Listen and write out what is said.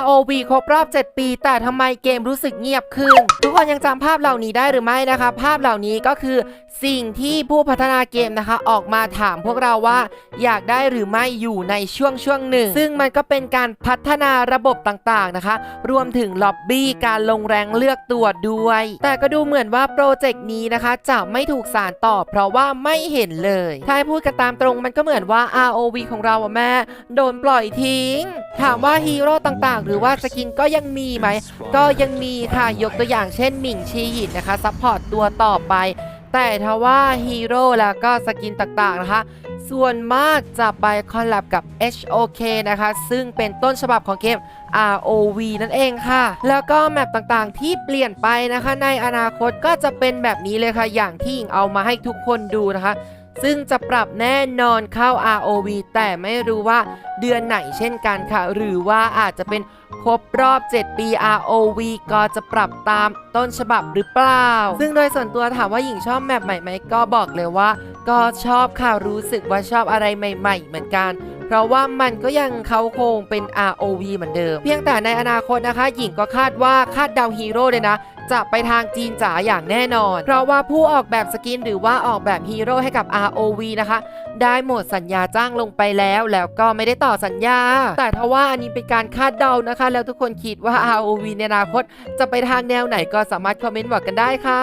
ROV ครบรอบ 7 ปี แต่ทำไมเกมรู้สึกเงียบขึ้น ทุกคนยังจำภาพเหล่านี้ได้หรือไม่นะคะ ภาพเหล่านี้ก็คือสิ่งที่ผู้พัฒนาเกมนะคะ ออกมาถามพวกเราว่า อยากได้หรือไม่อยู่ในช่วงช่วงหนึ่ง ซึ่งมันก็เป็นการพัฒนาระบบต่างๆนะคะ รวมถึงล็อบบี้การลงแรงเลือกตัวด้วย แต่ก็ดูเหมือนว่าโปรเจกต์นี้นะคะ จะไม่ถูกสารต่อเพราะว่าไม่เห็นเลยถ้าพูดกันตามตรงมันก็เหมือนว่า ROV ของเราอะแม่โดนปล่อยทิ้ง ถามว่าฮีโร่ต่างๆหรือว่าสกินก็ยังมีไหม ก็ยังมีค่ะยกตัวอย่างเช่นหมิงชีหินนะคะซัพพอร์ตตัวต่อไป แต่ทว่าฮีโร่แล้วก็สกินต่างๆนะคะส่วนมากจะไปคอลแลบกับ HOK นะคะ ซึ่งเป็นต้นฉบับของเกม ROV นั่นเองค่ะ แล้วก็แมปต่างๆที่เปลี่ยนไปนะคะ ในอนาคตก็จะเป็นแบบนี้เลยค่ะ อย่างที่หญิงเอามาให้ทุกคนดูนะคะ ซึ่งจะปรับแน่นอนเข้า ROV แต่ไม่รู้ว่าเดือนไหนเช่นกันค่ะ หรือว่าอาจจะเป็นครบรอบ 7 ปี ROV ก็จะปรับตามต้นฉบับหรือเปล่า ซึ่งโดยส่วนตัวถามว่าหญิงชอบแมปใหม่ไหมก็บอกเลยว่า ก็ชอบค่ะรู้สึกว่าชอบอะไรใหม่ ๆ เหมือนกัน เพราะว่ามันก็ยังเขาโครงเป็น ROV เหมือนเดิม เพียงแต่ในอนาคตนะคะ หญิงก็คาดว่าคาดเดาฮีโร่เลยนะจะไปทางจีนจ๋าอย่างแน่นอน เพราะว่าผู้ออกแบบสกินหรือว่าออกแบบฮีโร่ให้กับ ROV นะคะ ได้หมดสัญญาจ้างลงไปแล้วแล้วก็ไม่ได้ต่อสัญญา แต่ทว่าอันนี้เป็นการคาดเดานะคะ แล้วทุกคนคิดว่า ROV ในอนาคต จะไปทางแนวไหนก็สามารถคอมเมนต์บอกกันได้ค่ะ